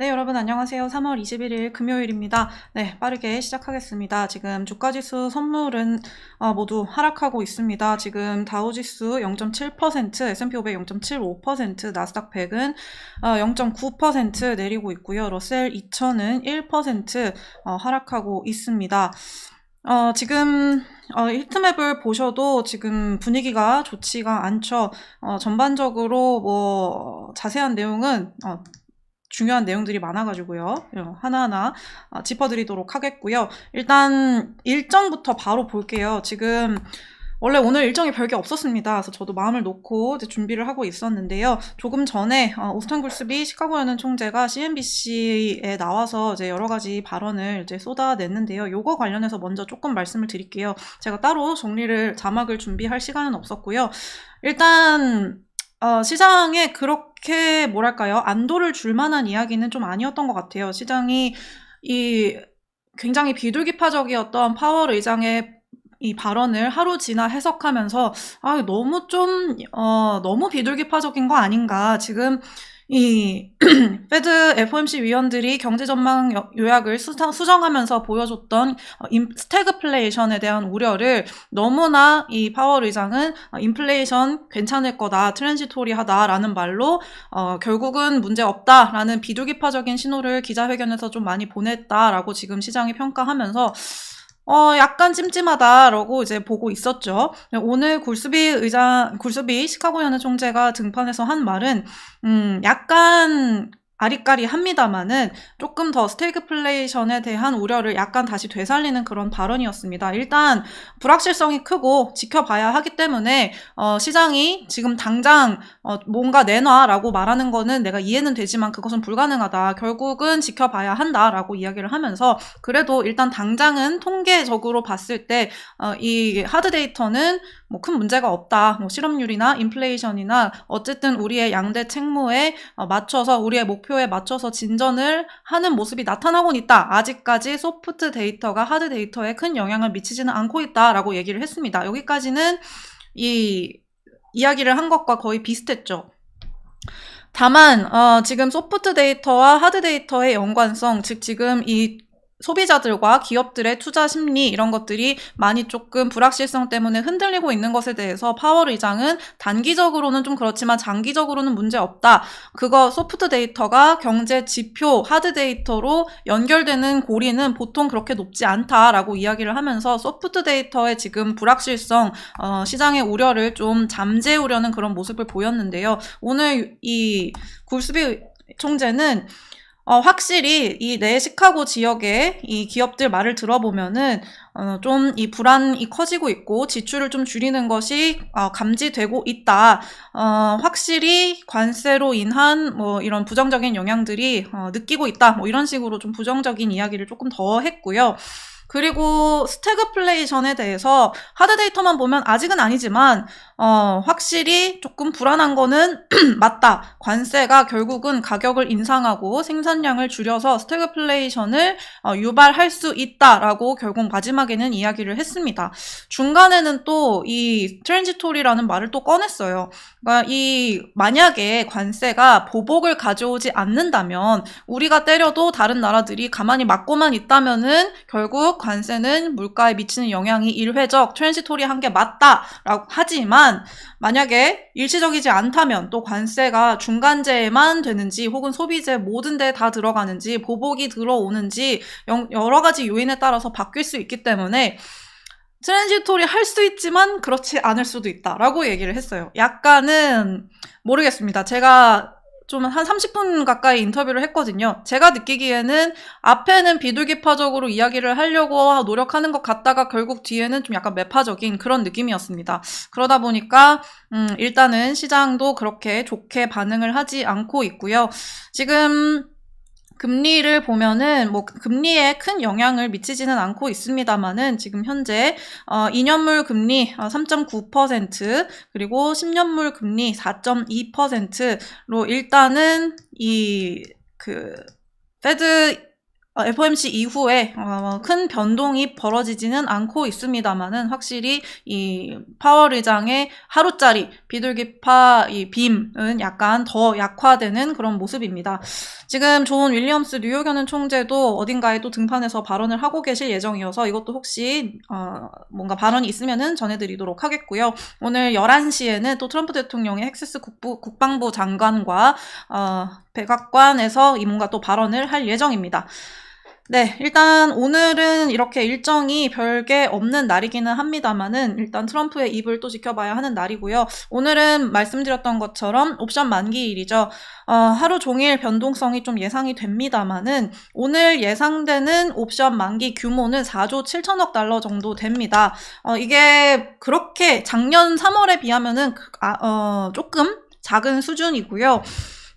네, 여러분 안녕하세요. 3월 21일 금요일입니다. 네, 빠르게 시작하겠습니다. 지금 주가지수 선물은 어, 모두 하락하고 있습니다. 지금 다우지수 0.7%, S&P 500 0.75%, 나스닥 100은 어, 0.9% 내리고 있고요. 러셀 2000은 1% 어, 하락하고 있습니다. 어, 지금 어, 히트맵을 보셔도 지금 분위기가 좋지가 않죠. 어, 전반적으로 뭐 자세한 내용은 어, 중요한 내용들이 많아가지고요. 어, 하나하나 어, 짚어드리도록 하겠고요. 일단 일정부터 바로 볼게요. 지금 원래 오늘 일정이 별게 없었습니다. 그래서 저도 마음을 놓고 준비를 하고 있었는데요. 조금 전에 어, 오스탄 굴스비 시카고 연은 총재가 CNBC에 나와서 이제 여러 가지 발언을 이제 쏟아냈는데요. 요거 관련해서 먼저 조금 말씀을 드릴게요. 제가 따로 정리를 자막을 준비할 시간은 없었고요. 일단 어, 시장에 그렇게 뭐랄까요 안도를 줄 만한 이야기는 좀 아니었던 것 같아요. 시장이 이 굉장히 비둘기파적이었던 파월 의장의 이 발언을 하루 지나 해석하면서 아 너무 좀 어, 너무 비둘기파적인 거 아닌가 지금 이 페드 FOMC 위원들이 경제 전망 요- 요약을 수정, 수정하면서 보여줬던 어, 인- 스태그플레이션에 대한 우려를 너무나 이 파월 의장은 어, 인플레이션 괜찮을 거다, 트랜지토리하다라는 말로 어, 결국은 문제 없다라는 비둘기파적인 신호를 기자회견에서 좀 많이 보냈다라고 지금 시장이 평가하면서 어, 약간 찜찜하다라고 이제 보고 있었죠. 오늘 굴스비 의장, 굴스비 시카고 연은 총재가 등판해서 한 말은, 음, 약간 아리까리 합니다만은 조금 더 스테이크플레이션에 대한 우려를 약간 다시 되살리는 그런 발언이었습니다. 일단 불확실성이 크고 지켜봐야 하기 때문에 어, 시장이 지금 당장 어, 뭔가 내놔라고 말하는 거는 내가 이해는 되지만 그것은 불가능하다. 결국은 지켜봐야 한다라고 이야기를 하면서 그래도 일단 당장은 통계적으로 봤을 때 어, 이 하드 데이터는 뭐 큰 문제가 없다. 뭐 실업률이나 인플레이션이나 어쨌든 우리의 양대 책무에 어, 맞춰서 우리의 목표 에 맞춰서 진전을 하는 모습이 나타나곤 있다. 아직까지 소프트 데이터가 하드 데이터에 큰 영향을 미치지는 않고 있다라고 얘기를 했습니다. 여기까지는 이 이야기를 한 것과 거의 비슷했죠. 다만 어, 지금 소프트 데이터와 하드 데이터의 연관성, 즉 지금 이 소비자들과 기업들의 투자 심리 이런 것들이 많이 조금 불확실성 때문에 흔들리고 있는 것에 대해서 파월 의장은 단기적으로는 좀 그렇지만 장기적으로는 문제 없다. 그거 소프트 데이터가 경제 지표 하드 데이터로 연결되는 고리는 보통 그렇게 높지 않다라고 이야기를 하면서 소프트 데이터의 지금 불확실성 어, 시장의 우려를 좀 잠재우려는 그런 모습을 보였는데요. 오늘 이 굴스비 총재는 어, 확실히 이 내 시카고 지역의 이 기업들 말을 들어보면은 어, 좀 이 불안이 커지고 있고 지출을 좀 줄이는 것이 어, 감지되고 있다. 어, 확실히 관세로 인한 뭐 이런 부정적인 영향들이 어, 느끼고 있다. 뭐 이런 식으로 좀 부정적인 이야기를 조금 더 했고요. 그리고 스태그플레이션에 대해서 하드 데이터만 보면 아직은 아니지만 어, 확실히 조금 불안한 거는 맞다. 관세가 결국은 가격을 인상하고 생산량을 줄여서 스태그플레이션을 어, 유발할 수 있다라고 결국 마지막에는 이야기를 했습니다. 중간에는 또 이 트랜지토리라는 말을 또 꺼냈어요. 그러니까 이 만약에 관세가 보복을 가져오지 않는다면 우리가 때려도 다른 나라들이 가만히 맞고만 있다면은 결국 관세는 물가에 미치는 영향이 일회적 트랜지토리한 게 맞다라고 하지만 만약에 일시적이지 않다면 또 관세가 중간재에만 되는지 혹은 소비재 모든 데 다 들어가는지 보복이 들어오는지 영- 여러 가지 요인에 따라서 바뀔 수 있기 때문에 트랜지토리 할 수 있지만 그렇지 않을 수도 있다라고 얘기를 했어요. 약간은 모르겠습니다. 제가 좀 한 30분 가까이 인터뷰를 했거든요. 제가 느끼기에는 앞에는 비둘기파적으로 이야기를 하려고 노력하는 것 같다가 결국 뒤에는 좀 약간 매파적인 그런 느낌이었습니다. 그러다 보니까 음, 일단은 시장도 그렇게 좋게 반응을 하지 않고 있고요. 지금 금리를 보면은 뭐 금리에 큰 영향을 미치지는 않고 있습니다만은 지금 현재 어 2년물 금리 어, 3.9% 그리고 10년물 금리 4.2%로 일단은 이그 페드 어, FOMC 이후에 어, 큰 변동이 벌어지지는 않고 있습니다만은 확실히 이 파월 의장의 하루짜리 비둘기파 이 빔은 약간 더 약화되는 그런 모습입니다. 지금 존 윌리엄스 뉴욕 연은 총재도 어딘가에 또 등판해서 발언을 하고 계실 예정이어서 이것도 혹시 어, 뭔가 발언이 있으면은 전해드리도록 하겠고요. 오늘 11시에는 또 트럼프 대통령의 헥세스 국부, 국방부 장관과 어, 백악관에서 이 뭔가 또 발언을 할 예정입니다. 네, 일단 오늘은 이렇게 일정이 별게 없는 날이기는 합니다만은 일단 트럼프의 입을 또 지켜봐야 하는 날이고요. 오늘은 말씀드렸던 것처럼 옵션 만기일이죠. 어, 하루 종일 변동성이 좀 예상이 됩니다만은 오늘 예상되는 옵션 만기 규모는 4조 7천억 달러 정도 됩니다. 어, 이게 그렇게 작년 3월에 비하면은 아, 어, 조금 작은 수준이고요.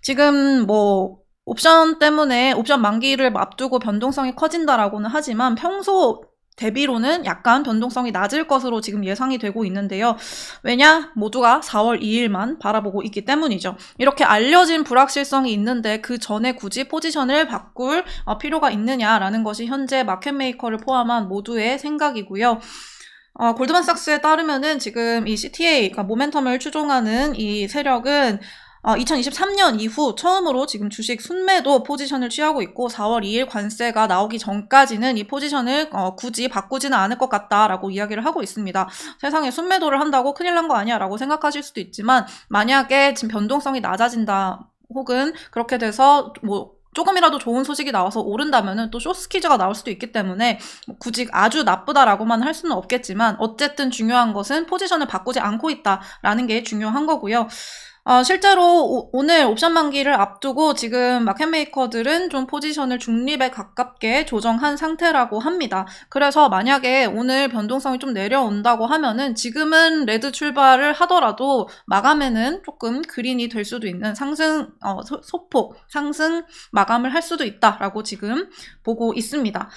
지금 뭐 옵션 때문에 옵션 만기를 앞두고 변동성이 커진다라고는 하지만 평소 대비로는 약간 변동성이 낮을 것으로 지금 예상이 되고 있는데요. 왜냐? 모두가 4월 2일만 바라보고 있기 때문이죠. 이렇게 알려진 불확실성이 있는데 그 전에 굳이 포지션을 바꿀 어, 필요가 있느냐라는 것이 현재 마켓메이커를 포함한 모두의 생각이고요. 어, 골드만삭스에 따르면은 지금 이 CTA, 그러니까 모멘텀을 추종하는 이 세력은 어, 2023년 이후 처음으로 지금 주식 순매도 포지션을 취하고 있고 4월 2일 관세가 나오기 전까지는 이 포지션을 어, 굳이 바꾸지는 않을 것 같다라고 이야기를 하고 있습니다. 세상에 순매도를 한다고 큰일 난 거 아니야 라고 생각하실 수도 있지만 만약에 지금 변동성이 낮아진다 혹은 그렇게 돼서 뭐 조금이라도 좋은 소식이 나와서 오른다면은 또 쇼스키즈가 나올 수도 있기 때문에 뭐 굳이 아주 나쁘다라고만 할 수는 없겠지만 어쨌든 중요한 것은 포지션을 바꾸지 않고 있다라는 게 중요한 거고요. 어, 실제로 오, 늘 옵션 만기를 앞두고 지금 마켓 메이커들은 좀 포지션을 중립에 가깝게 조정한 상태라고 합니다. 그래서 만약에 오늘 변동성이 좀 내려온다고 하면은 지금은 레드 출발을 하더라도 마감에는 조금 그린이 될 수도 있는 상승 어, 소, 폭 상승 마감을 할 수도 있다라고 지금 보고 있습니다.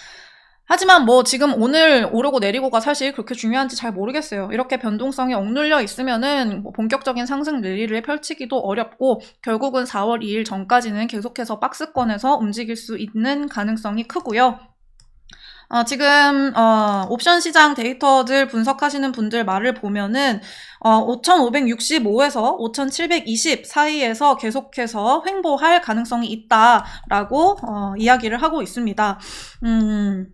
하지만 뭐 지금 오늘 오르고 내리고가 사실 그렇게 중요한지 잘 모르겠어요. 이렇게 변동성이 억눌려 있으면은 뭐 본격적인 상승 랠리를 펼치기도 어렵고 결국은 4월 2일 전까지는 계속해서 박스권에서 움직일 수 있는 가능성이 크고요. 어, 지금 어, 옵션 시장 데이터들 분석하시는 분들 말을 보면은 어, 5,565에서 5,720 사이에서 계속해서 횡보할 가능성이 있다라고 어, 이야기를 하고 있습니다. 음.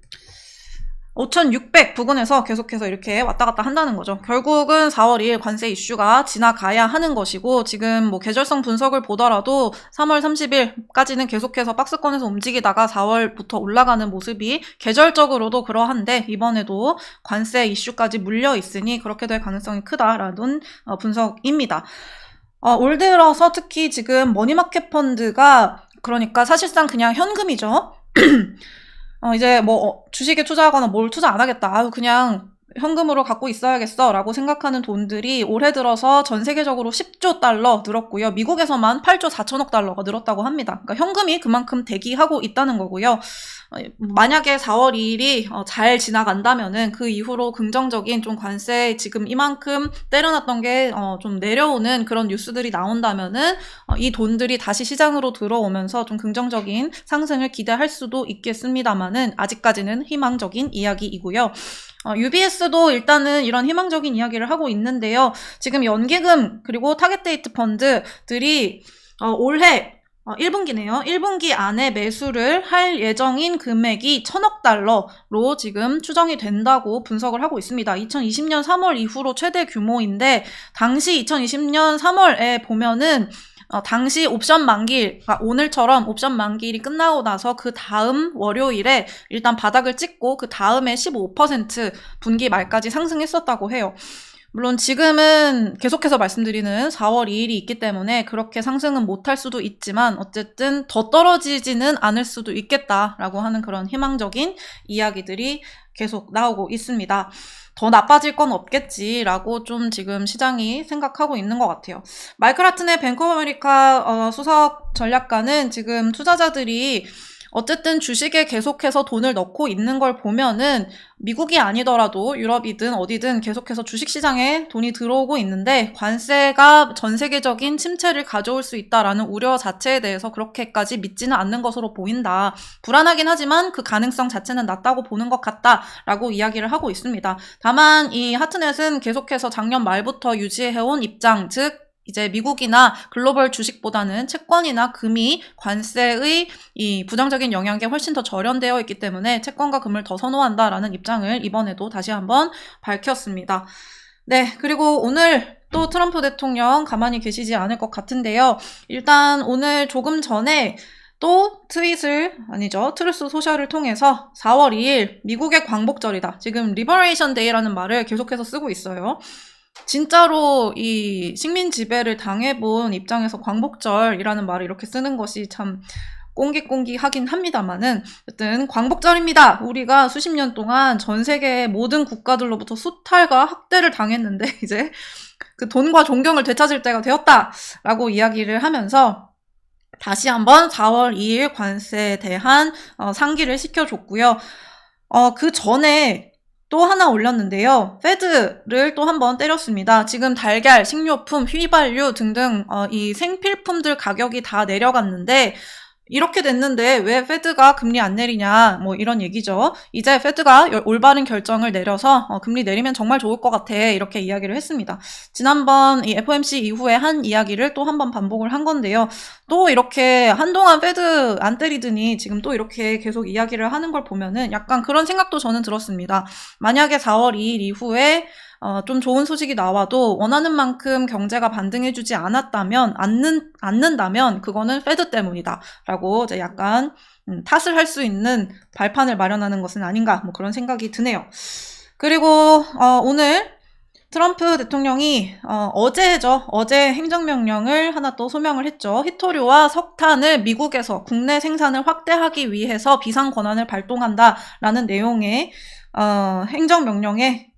5,600 부근에서 계속해서 이렇게 왔다 갔다 한다는 거죠. 결국은 4월 2일 관세 이슈가 지나가야 하는 것이고, 지금 뭐 계절성 분석을 보더라도 3월 30일까지는 계속해서 박스권에서 움직이다가 4월부터 올라가는 모습이 계절적으로도 그러한데, 이번에도 관세 이슈까지 물려 있으니 그렇게 될 가능성이 크다라는 어, 분석입니다. 어, 올 들어서 특히 지금 머니마켓 펀드가 그러니까 사실상 그냥 현금이죠. 어, 이제 뭐 어, 주식에 투자하거나 뭘 투자 안 하겠다. 아유, 그냥 현금으로 갖고 있어야겠어 라고 생각하는 돈들이 올해 들어서 전 세계적으로 10조 달러 늘었고요. 미국에서만 8조 4천억 달러가 늘었다고 합니다. 그러니까 현금이 그만큼 대기하고 있다는 거고요. 어, 만약에 4월 2일이 어, 잘 지나간다면은 그 이후로 긍정적인 좀 관세 지금 이만큼 때려놨던 게좀 어, 내려오는 그런 뉴스들이 나온다면은 이 돈들이 다시 시장으로 들어오면서 좀 긍정적인 상승을 기대할 수도 있겠습니다만은 아직까지는 희망적인 이야기이고요. 어, UBS도 일단은 이런 희망적인 이야기를 하고 있는데요. 지금 연기금 그리고 타겟 데이트 펀드들이 어, 올해 어, 1분기네요. 1분기 안에 매수를 할 예정인 금액이 천억 달러로 지금 추정이 된다고 분석을 하고 있습니다. 2020년 3월 이후로 최대 규모인데 당시 2020년 3월에 보면은 어, 당시 옵션 만기일, 그러니까 오늘처럼 옵션 만기일이 끝나고 나서 그 다음 월요일에 일단 바닥을 찍고 그 다음에 15% 분기 말까지 상승했었다고 해요. 물론 지금은 계속해서 말씀드리는 4월 2일이 있기 때문에 그렇게 상승은 못할 수도 있지만 어쨌든 더 떨어지지는 않을 수도 있겠다라고 하는 그런 희망적인 이야기들이 계속 나오고 있습니다. 더 나빠질 건 없겠지라고 좀 지금 시장이 생각하고 있는 것 같아요. 마이클 하튼의 뱅커 아메리카 어, 수석 전략가는 지금 투자자들이 어쨌든 주식에 계속해서 돈을 넣고 있는 걸 보면은 미국이 아니더라도 유럽이든 어디든 계속해서 주식시장에 돈이 들어오고 있는데 관세가 전 세계적인 침체를 가져올 수 있다라는 우려 자체에 대해서 그렇게까지 믿지는 않는 것으로 보인다. 불안하긴 하지만 그 가능성 자체는 낮다고 보는 것 같다라고 이야기를 하고 있습니다. 다만 이 하트넷은 계속해서 작년 말부터 유지해온 입장, 즉 이제 미국이나 글로벌 주식보다는 채권이나 금이 관세의 이 부정적인 영향에 훨씬 더 절연되어 있기 때문에 채권과 금을 더 선호한다라는 입장을 이번에도 다시 한번 밝혔습니다. 네, 그리고 오늘 또 트럼프 대통령 가만히 계시지 않을 것 같은데요. 일단 오늘 조금 전에 또 트윗을 아니죠 트루스 소셜을 통해서 4월 2일 미국의 광복절이다. 지금 리버레이션 데이라는 말을 계속해서 쓰고 있어요. 진짜로 이 식민 지배를 당해본 입장에서 광복절이라는 말을 이렇게 쓰는 것이 참 꽁기꽁기 하긴 합니다만은 어쨌든 광복절입니다. 우리가 수십 년 동안 전 세계 모든 국가들로부터 수탈과 학대를 당했는데 이제 그 돈과 존경을 되찾을 때가 되었다라고 이야기를 하면서 다시 한번 4월 2일 관세에 대한 어, 상기를 시켜줬고요. 어, 그 전에 또 하나 올렸는데요. 페드를 또 한번 때렸습니다. 지금 달걀, 식료품, 휘발유 등등 어, 이 생필품들 가격이 다 내려갔는데 이렇게 됐는데 왜 페드가 금리 안 내리냐 뭐 이런 얘기죠. 이제 페드가 올바른 결정을 내려서 어, 금리 내리면 정말 좋을 것 같아 이렇게 이야기를 했습니다. 지난번 이 FOMC 이후에 한 이야기를 또 한 번 반복을 한 건데요. 또 이렇게 한동안 페드 안 때리더니 지금 또 이렇게 계속 이야기를 하는 걸 보면은 약간 그런 생각도 저는 들었습니다. 만약에 4월 2일 이후에 어, 좀 좋은 소식이 나와도 원하는 만큼 경제가 반등해주지 않았다면, 않는, 않는다면, 그거는 페드 때문이다. 라고 이제 약간, 음, 탓을 할 수 있는 발판을 마련하는 것은 아닌가, 뭐 그런 생각이 드네요. 그리고, 어, 오늘 트럼프 대통령이 어, 제죠 어제 행정명령을 하나 또 소명을 했죠. 히토류와 석탄을 미국에서 국내 생산을 확대하기 위해서 비상 권한을 발동한다라는 내용의 어, 행정명령에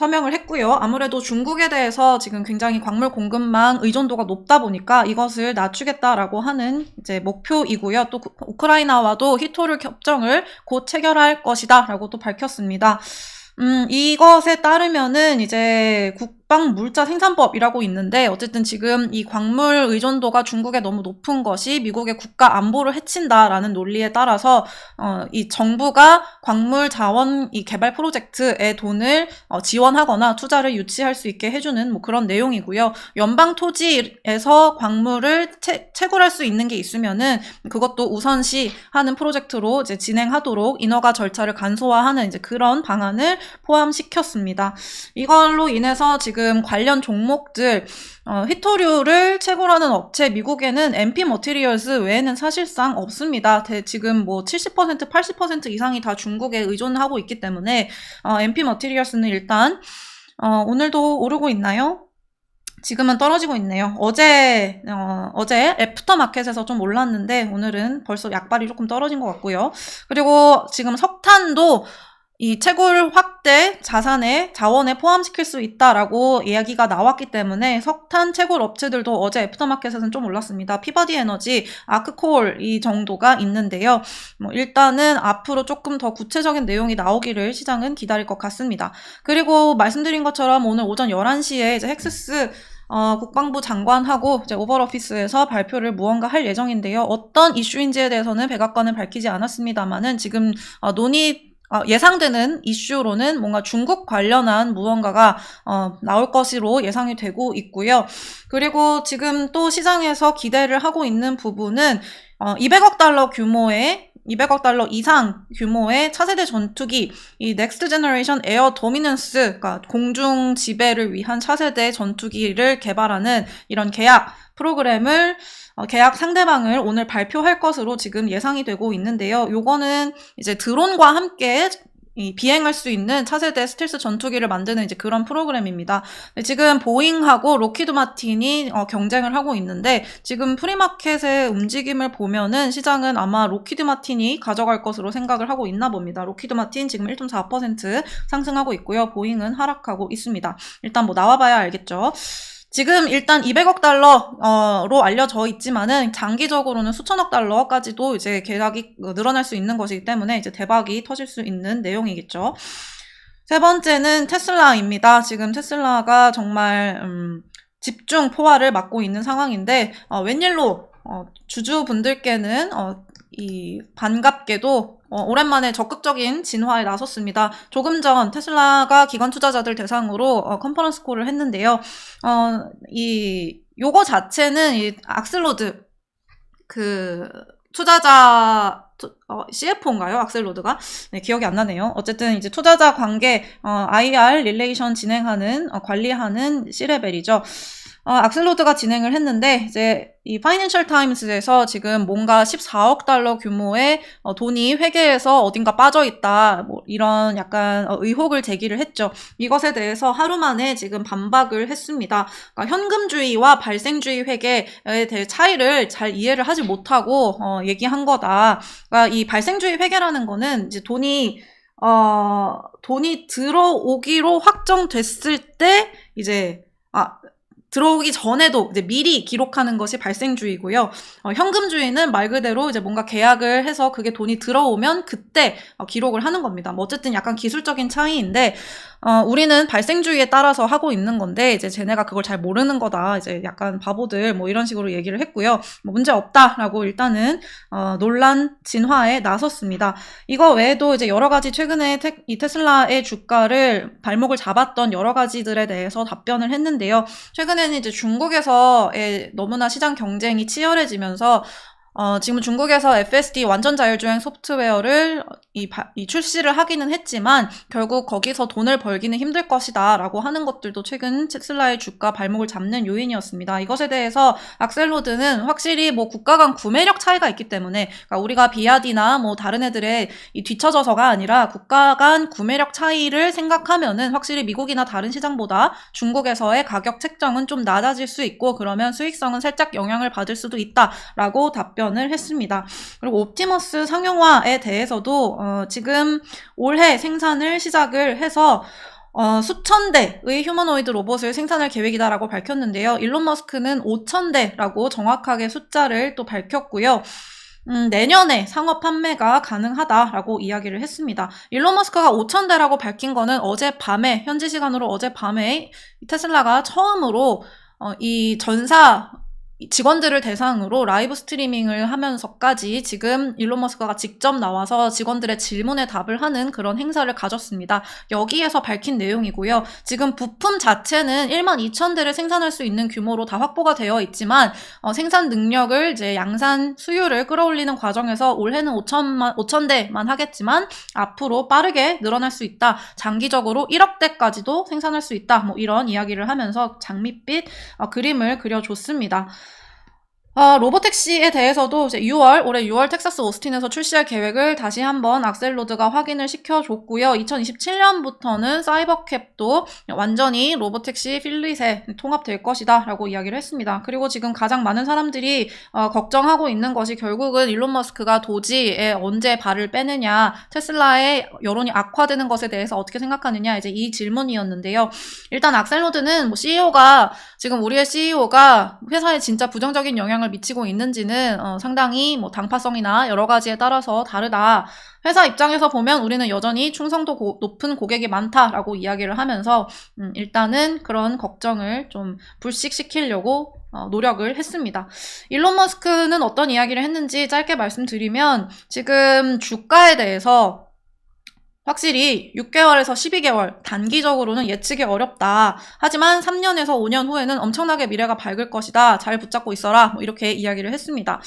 서명을 했고요. 아무래도 중국에 대해서 지금 굉장히 광물 공급망 의존도가 높다 보니까 이것을 낮추겠다라고 하는 이제 목표이고요. 또 우크라이나와도 히토를 협정을 곧 체결할 것이다라고 또 밝혔습니다. 음, 이것에 따르면은 이제 국 방 물자 생산법이라고 있는데 어쨌든 지금 이 광물 의존도가 중국에 너무 높은 것이 미국의 국가 안보를 해친다라는 논리에 따라서 어, 이 정부가 광물 자원 이 개발 프로젝트에 돈을 어, 지원하거나 투자를 유치할 수 있게 해주는 뭐 그런 내용이고요. 연방 토지에서 광물을 채, 채굴할 수 있는 게 있으면은 그것도 우선시 하는 프로젝트로 이제 진행하도록 인허가 절차를 간소화하는 이제 그런 방안을 포함시켰습니다. 이걸로 인해서 지금 관련 종목들 어, 히토류를 채굴하는 업체 미국에는 MP 머티리얼스 외에는 사실상 없습니다. 대, 지금 뭐 70% 80% 이상이 다 중국에 의존하고 있기 때문에 어, MP 머티리얼스는 일단 어, 오늘도 오르고 있나요? 지금은 떨어지고 있네요. 어제, 어, 어제 애프터 마켓에서 좀 올랐는데, 오늘은 벌써 약발이 조금 떨어진 것 같고요. 그리고 지금 석탄도 이 채굴 확대 자산에 자원에 포함시킬 수 있다라고 이야기가 나왔기 때문에 석탄 채굴 업체들도 어제 애프터마켓에서는 좀 올랐습니다. 피바디 에너지, 아크콜 이 정도가 있는데요. 뭐 일단은 앞으로 조금 더 구체적인 내용이 나오기를 시장은 기다릴 것 같습니다. 그리고 말씀드린 것처럼 오늘 오전 11시에 이제 헥스스 어, 국방부 장관하고 이제 오버오피스에서 발표를 무언가 할 예정인데요. 어떤 이슈인지에 대해서는 백악관은 밝히지 않았습니다만은 지금 어, 논의 어, 예상되는 이슈로는 뭔가 중국 관련한 무언가가 어, 나올 것으로 예상이 되고 있고요. 그리고 지금 또 시장에서 기대를 하고 있는 부분은 어, 200억 달러 규모의 200억 달러 이상 규모의 차세대 전투기, 이 넥스트 제너레이션 에어 도미넌스, 그러니까 공중 지배를 위한 차세대 전투기를 개발하는 이런 계약 프로그램을 어, 계약 상대방을 오늘 발표할 것으로 지금 예상이 되고 있는데요. 요거는 이제 드론과 함께 이 비행할 수 있는 차세대 스텔스 전투기를 만드는 이제 그런 프로그램입니다. 지금 보잉하고 로키드 마틴이 어, 경쟁을 하고 있는데 지금 프리마켓의 움직임을 보면은 시장은 아마 로키드 마틴이 가져갈 것으로 생각을 하고 있나 봅니다. 로키드 마틴 지금 1.4% 상승하고 있고요. 보잉은 하락하고 있습니다. 일단 뭐 나와봐야 알겠죠. 지금 일단 200억 달러로 알려져 있지만은 장기적으로는 수천억 달러까지도 이제 계약이 늘어날 수 있는 것이기 때문에 이제 대박이 터질 수 있는 내용이겠죠. 세 번째는 테슬라입니다. 지금 테슬라가 정말 음, 집중 포화를 맞고 있는 상황인데 어, 웬일로 어, 주주분들께는 어, 이 반갑게도 어, 오랜만에 적극적인 진화에 나섰습니다. 조금 전 테슬라가 기관 투자자들 대상으로 어, 컨퍼런스 콜을 했는데요. 어, 이 요거 자체는 이 악슬로드 그 투자자 투- 어, CFO인가요? 악셀로드가? 네, 기억이 안 나네요. 어쨌든 이제 투자자 관계 어, IR 릴레이션 진행하는 어, 관리하는 C레벨이죠. 어, 악셀로드가 진행을 했는데 이제 이 파이낸셜 타임스에서 지금 뭔가 14억 달러 규모의 어, 돈이 회계에서 어딘가 빠져 있다. 뭐 이런 약간 어, 의혹을 제기를 했죠. 이것에 대해서 하루 만에 지금 반박을 했습니다. 그러니까 현금주의와 발생주의 회계에 대해 차이를 잘 이해를 하지 못하고 어, 얘기한 거다. 그러니까 이 발생주의 회계라는 거는 이제 돈이 어 돈이 들어오기로 확정됐을 때 이제 아 들어오기 전에도 이제 미리 기록하는 것이 발생주의고요. 어, 현금주의는 말 그대로 이제 뭔가 계약을 해서 그게 돈이 들어오면 그때 어, 기록을 하는 겁니다. 뭐 어쨌든 약간 기술적인 차이인데 어, 우리는 발생주의에 따라서 하고 있는 건데 이제 쟤네가 그걸 잘 모르는 거다. 이제 약간 바보들 뭐 이런 식으로 얘기를 했고요. 뭐 문제 없다라고 일단은 어, 논란 진화에 나섰습니다. 이거 외에도 이제 여러 가지 최근에 테, 이 테슬라의 주가를 발목을 잡았던 여러 가지들에 대해서 답변을 했는데요. 최근에는 이제 중국에서의 너무나 시장 경쟁이 치열해지면서 어, 지금 중국에서 FSD 완전 자율주행 소프트웨어를 이, 바- 이 출시를 하기는 했지만 결국 거기서 돈을 벌기는 힘들 것이다 라고 하는 것들도 최근 테슬라의 주가 발목을 잡는 요인이었습니다. 이것에 대해서 악셀로드는 확실히 뭐 국가 간 구매력 차이가 있기 때문에 그러니까 우리가 비아디나 뭐 다른 애들의 이 뒤처져서가 아니라 국가 간 구매력 차이를 생각하면은 확실히 미국이나 다른 시장보다 중국에서의 가격 책정은 좀 낮아질 수 있고 그러면 수익성은 살짝 영향을 받을 수도 있다라고 답변 을 했습니다. 그리고 옵티머스 상용화에 대해서도 어, 지금 올해 생산을 시작을 해서 어, 수천 대의 휴머노이드 로봇을 생산할 계획이다라고 밝혔는데요. 일론 머스크는 5천 대라고 정확하게 숫자를 또 밝혔고요. 음, 내년에 상업 판매가 가능하다라고 이야기를 했습니다. 일론 머스크가 5천 대라고 밝힌 거는 어젯밤에 현지 시간으로 어젯밤에 이 테슬라가 처음으로 어, 이 전사 직원들을 대상으로 라이브 스트리밍을 하면서까지 지금 일론 머스크가 직접 나와서 직원들의 질문에 답을 하는 그런 행사를 가졌습니다. 여기에서 밝힌 내용이고요. 지금 부품 자체는 1만 2천 대를 생산할 수 있는 규모로 다 확보가 되어 있지만 어, 생산 능력을 이제 양산 수율을 끌어올리는 과정에서 올해는 5천만 5천 대만 하겠지만 앞으로 빠르게 늘어날 수 있다. 장기적으로 1억 대까지도 생산할 수 있다. 뭐 이런 이야기를 하면서 장밋빛 어, 그림을 그려줬습니다. 어, 로보택시에 대해서도 이제 6월, 올해 6월 텍사스 오스틴에서 출시할 계획을 다시 한번 악셀로드가 확인을 시켜줬고요. 2027년부터는 사이버캡도 완전히 로보택시 필릿에 통합될 것이다 라고 이야기를 했습니다. 그리고 지금 가장 많은 사람들이 어, 걱정하고 있는 것이 결국은 일론 머스크가 도지에 언제 발을 빼느냐, 테슬라의 여론이 악화되는 것에 대해서 어떻게 생각하느냐, 이제 이 질문이었는데요. 일단 악셀로드는 뭐 CEO가 지금 우리의 CEO가 회사에 진짜 부정적인 영향 을 미치고 있는지는 어, 상당히 뭐 당파성이나 여러 가지에 따라서 다르다. 회사 입장에서 보면 우리는 여전히 충성도 고- 높은 고객이 많다라고 이야기를 하면서 음, 일단은 그런 걱정을 좀 불식시키려고 어, 노력을 했습니다. 일론 머스크는 어떤 이야기를 했는지 짧게 말씀드리면 지금 주가에 대해서 확실히 6개월에서 12개월 단기적으로는 예측이 어렵다. 하지만 3년에서 5년 후에는 엄청나게 미래가 밝을 것이다. 잘 붙잡고 있어라. 뭐 이렇게 이야기를 했습니다.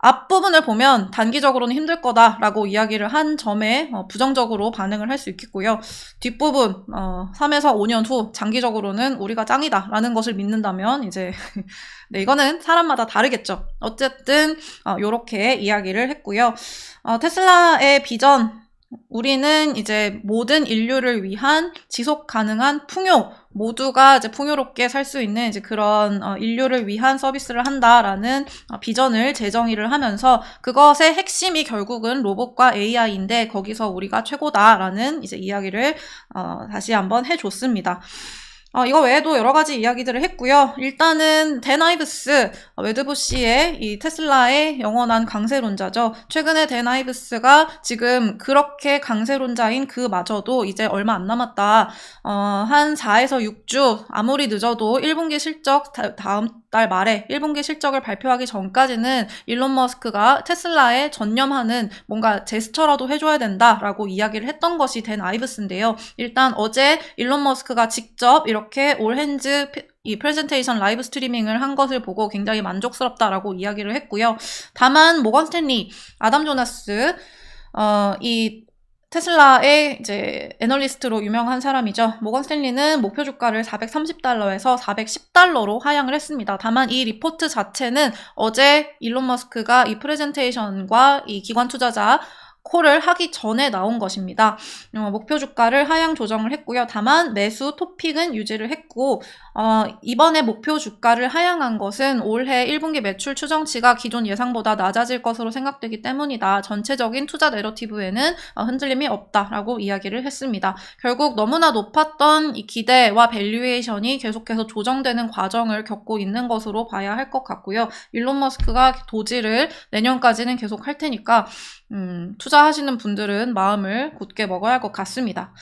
앞부분을 보면 단기적으로는 힘들 거다라고 이야기를 한 점에 어, 부정적으로 반응을 할 수 있겠고요. 뒷부분 어, 3에서 5년 후 장기적으로는 우리가 짱이다라는 것을 믿는다면 이제 네 이거는 사람마다 다르겠죠. 어쨌든 어, 이렇게 이야기를 했고요. 어, 테슬라의 비전 우리는 이제 모든 인류를 위한 지속 가능한 풍요, 모두가 이제 풍요롭게 살 수 있는 이제 그런 어, 인류를 위한 서비스를 한다라는 어, 비전을 재정의를 하면서 그것의 핵심이 결국은 로봇과 AI인데 거기서 우리가 최고다라는 이제 이야기를 어, 다시 한번 해줬습니다. 어, 이거 외에도 여러 가지 이야기들을 했고요. 일단은 댄 아이브스, 어, 웨드부시의 이 테슬라의 영원한 강세론자죠. 최근에 댄 아이브스가 지금 그렇게 강세론자인 그마저도 이제 얼마 안 남았다. 어, 한 4에서 6주, 아무리 늦어도 1분기 실적 다, 다음 달 말에 1분기 실적을 발표하기 전까지는 일론 머스크가 테슬라에 전념하는 뭔가 제스처라도 해줘야 된다라고 이야기를 했던 것이 댄 아이브스인데요. 일단 어제 일론 머스크가 직접 이렇게 올핸즈 이 프레젠테이션 라이브 스트리밍을 한 것을 보고 굉장히 만족스럽다라고 이야기를 했고요. 다만 모건 스탠리, 아담 조나스, 어, 이 테슬라의 이제 애널리스트로 유명한 사람이죠. 모건 스탠리는 목표 주가를 430달러에서 410달러로 하향을 했습니다. 다만 이 리포트 자체는 어제 일론 머스크가 이 프레젠테이션과 이 기관 투자자 콜을 하기 전에 나온 것입니다. 어, 목표 주가를 하향 조정을 했고요. 다만 매수 토픽은 유지를 했고 어, 이번에 목표 주가를 하향한 것은 올해 1분기 매출 추정치가 기존 예상보다 낮아질 것으로 생각되기 때문이다. 전체적인 투자 내러티브에는 어, 흔들림이 없다라고 이야기를 했습니다. 결국 너무나 높았던 이 기대와 밸류에이션이 계속해서 조정되는 과정을 겪고 있는 것으로 봐야 할 것 같고요. 일론 머스크가 도지를 내년까지는 계속 할 테니까 음, 하시는 분들은 마음을 굳게 먹어야 할 것 같습니다.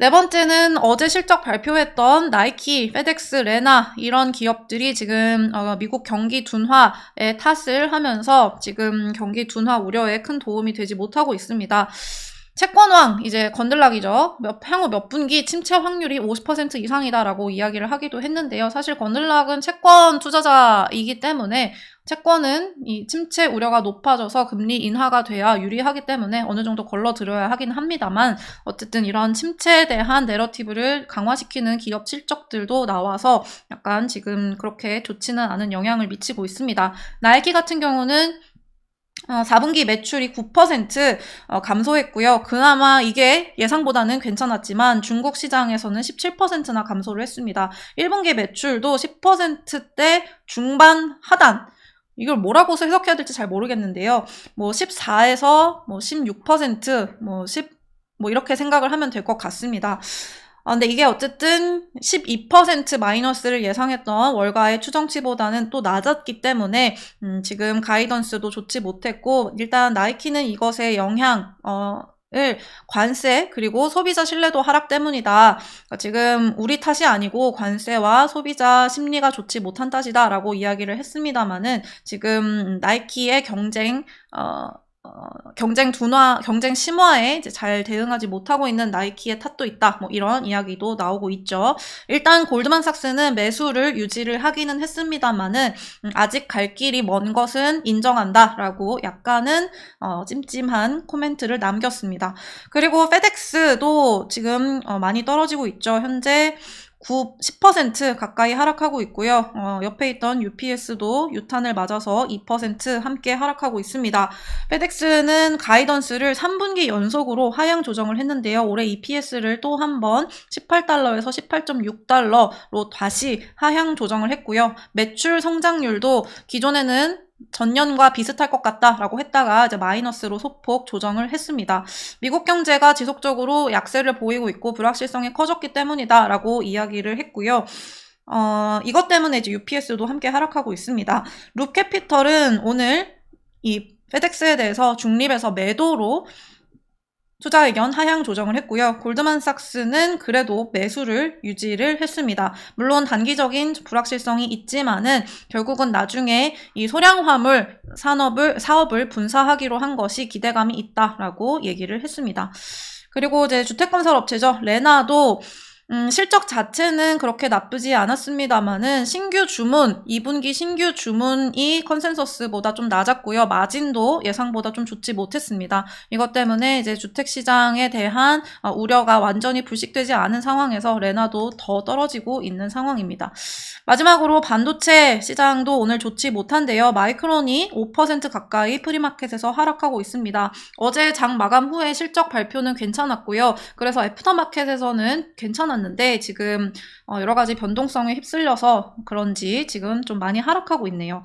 네 번째는 어제 실적 발표했던 나이키, 페덱스, 레나 이런 기업들이 지금 어, 미국 경기 둔화에 탓을 하면서 지금 경기 둔화 우려에 큰 도움이 되지 못하고 있습니다. 채권왕 이제 건들락이죠. 몇, 향후 몇 분기 침체 확률이 50% 이상이다라고 이야기를 하기도 했는데요. 사실 건들락은 채권 투자자이기 때문에 채권은 이 침체 우려가 높아져서 금리 인하가 돼야 유리하기 때문에 어느 정도 걸러들여야 하긴 합니다만 어쨌든 이런 침체에 대한 내러티브를 강화시키는 기업 실적들도 나와서 약간 지금 그렇게 좋지는 않은 영향을 미치고 있습니다. 나이키 같은 경우는 어, 4분기 매출이 9% 어, 감소했고요. 그나마 이게 예상보다는 괜찮았지만 중국 시장에서는 17%나 감소를 했습니다. 1분기 매출도 10%대 중반 하단. 이걸 뭐라고 해석해야 될지 잘 모르겠는데요. 뭐 14에서 뭐 16%, 뭐 10, 뭐 이렇게 생각을 하면 될 것 같습니다. 아, 근데 이게 어쨌든 12% 마이너스를 예상했던 월가의 추정치보다는 또 낮았기 때문에 음, 지금 가이던스도 좋지 못했고 일단 나이키는 이것의 영향 어, 을 관세 그리고 소비자 신뢰도 하락 때문이다. 그러니까 지금 우리 탓이 아니고 관세와 소비자 심리가 좋지 못한 탓이다라고 이야기를 했습니다만은 지금 나이키의 경쟁 어, 어, 경쟁 둔화, 경쟁 심화에 잘 대응하지 못하고 있는 나이키의 탓도 있다. 뭐 이런 이야기도 나오고 있죠. 일단 골드만삭스는 매수를 유지를 하기는 했습니다만은 음, 아직 갈 길이 먼 것은 인정한다라고 약간은 어, 찜찜한 코멘트를 남겼습니다. 그리고 페덱스도 지금 어, 많이 떨어지고 있죠. 현재 9, 10% 가까이 하락하고 있고요. 어, 옆에 있던 UPS도 유탄을 맞아서 2% 함께 하락하고 있습니다. 페덱스는 가이던스를 3분기 연속으로 하향 조정을 했는데요. 올해 EPS를 또 한 번 18달러에서 18.6달러로 다시 하향 조정을 했고요. 매출 성장률도 기존에는 전년과 비슷할 것 같다라고 했다가 이제 마이너스로 소폭 조정을 했습니다. 미국 경제가 지속적으로 약세를 보이고 있고 불확실성이 커졌기 때문이다라고 이야기를 했고요. 어, 이것 때문에 이제 UPS도 함께 하락하고 있습니다. 룹 캐피털은 오늘 이 페덱스에 대해서 중립에서 매도로 투자 의견 하향 조정을 했고요. 골드만삭스는 그래도 매수를 유지를 했습니다. 물론 단기적인 불확실성이 있지만은 결국은 나중에 이 소량 화물 산업을 사업을 분사하기로 한 것이 기대감이 있다라고 얘기를 했습니다. 그리고 이제 주택건설 업체죠. 레나도 음, 실적 자체는 그렇게 나쁘지 않았습니다만은 신규 주문, 2분기 신규 주문이 컨센서스보다 좀 낮았고요. 마진도 예상보다 좀 좋지 못했습니다. 이것 때문에 이제 주택 시장에 대한 어, 우려가 완전히 불식되지 않은 상황에서 레나도 더 떨어지고 있는 상황입니다. 마지막으로 반도체 시장도 오늘 좋지 못한데요. 마이크론이 5% 가까이 프리마켓에서 하락하고 있습니다. 어제 장 마감 후에 실적 발표는 괜찮았고요. 그래서 애프터마켓에서는 괜찮았는데 나왔는데 지금 어, 여러 가지 변동성에 휩쓸려서 그런지 지금 좀 많이 하락하고 있네요.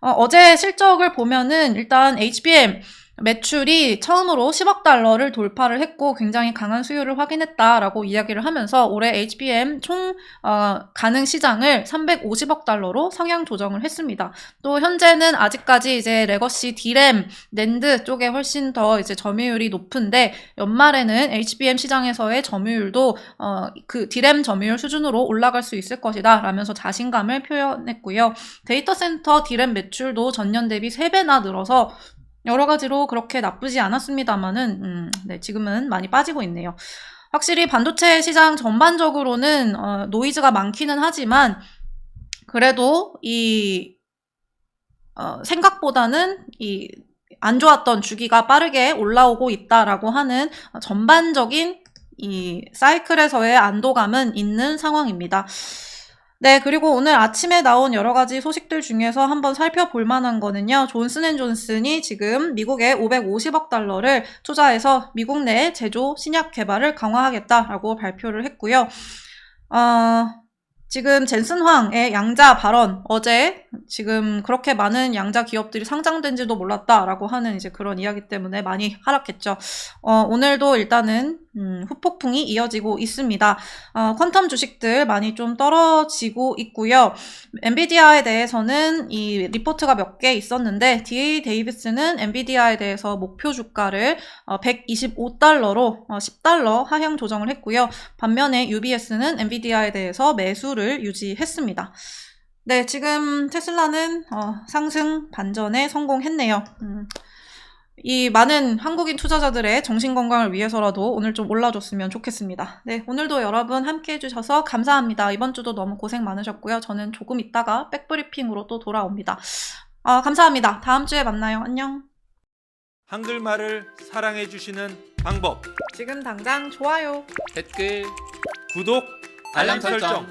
어, 제 실적을 보면은 일단 HBM 매출이 처음으로 10억 달러를 돌파를 했고 굉장히 강한 수요를 확인했다라고 이야기를 하면서 올해 HBM 총 어, 가능 시장을 350억 달러로 상향 조정을 했습니다. 또 현재는 아직까지 이제 레거시 디램, 낸드 쪽에 훨씬 더 이제 점유율이 높은데 연말에는 HBM 시장에서의 점유율도 어, 그 디램 점유율 수준으로 올라갈 수 있을 것이다 라면서 자신감을 표현했고요. 데이터 센터 디램 매출도 전년 대비 3배나 늘어서 여러 가지로 그렇게 나쁘지 않았습니다만은 음, 네, 지금은 많이 빠지고 있네요. 확실히 반도체 시장 전반적으로는 어, 노이즈가 많기는 하지만 그래도 이 어, 생각보다는 이 안 좋았던 주기가 빠르게 올라오고 있다라고 하는 어, 전반적인 이 사이클에서의 안도감은 있는 상황입니다. 네, 그리고 오늘 아침에 나온 여러 가지 소식들 중에서 한번 살펴볼 만한 거는요. 존슨 앤 존슨이 지금 미국에 550억 달러를 투자해서 미국 내 제조 신약 개발을 강화하겠다라고 발표를 했고요. 어, 지금 젠슨 황의 양자 발언 어제 지금 그렇게 많은 양자 기업들이 상장된지도 몰랐다라고 하는 이제 그런 이야기 때문에 많이 하락했죠. 어, 오늘도 일단은 음, 후폭풍이 이어지고 있습니다. 어, 퀀텀 주식들 많이 좀 떨어지고 있고요. 엔비디아에 대해서는 이 리포트가 몇 개 있었는데 DA 데이비스는 엔비디아에 대해서 목표 주가를 어, 125달러로 어, 10달러 하향 조정을 했고요. 반면에 UBS는 엔비디아에 대해서 매수 를 유지했습니다. 네, 지금 테슬라는 어, 상승 반전에 성공했네요. 음, 이 많은 한국인 투자자들의 정신 건강을 위해서라도 오늘 좀 올라줬으면 좋겠습니다. 네, 오늘도 여러분 함께 해주셔서 감사합니다. 이번 주도 너무 고생 많으셨고요. 저는 조금 있다가 백브리핑으로 또 돌아옵니다. 아, 감사합니다. 다음 주에 만나요. 안녕. 한글말을 사랑해 주시는 방법 지금 당장 좋아요. 댓글, 구독 알람 설정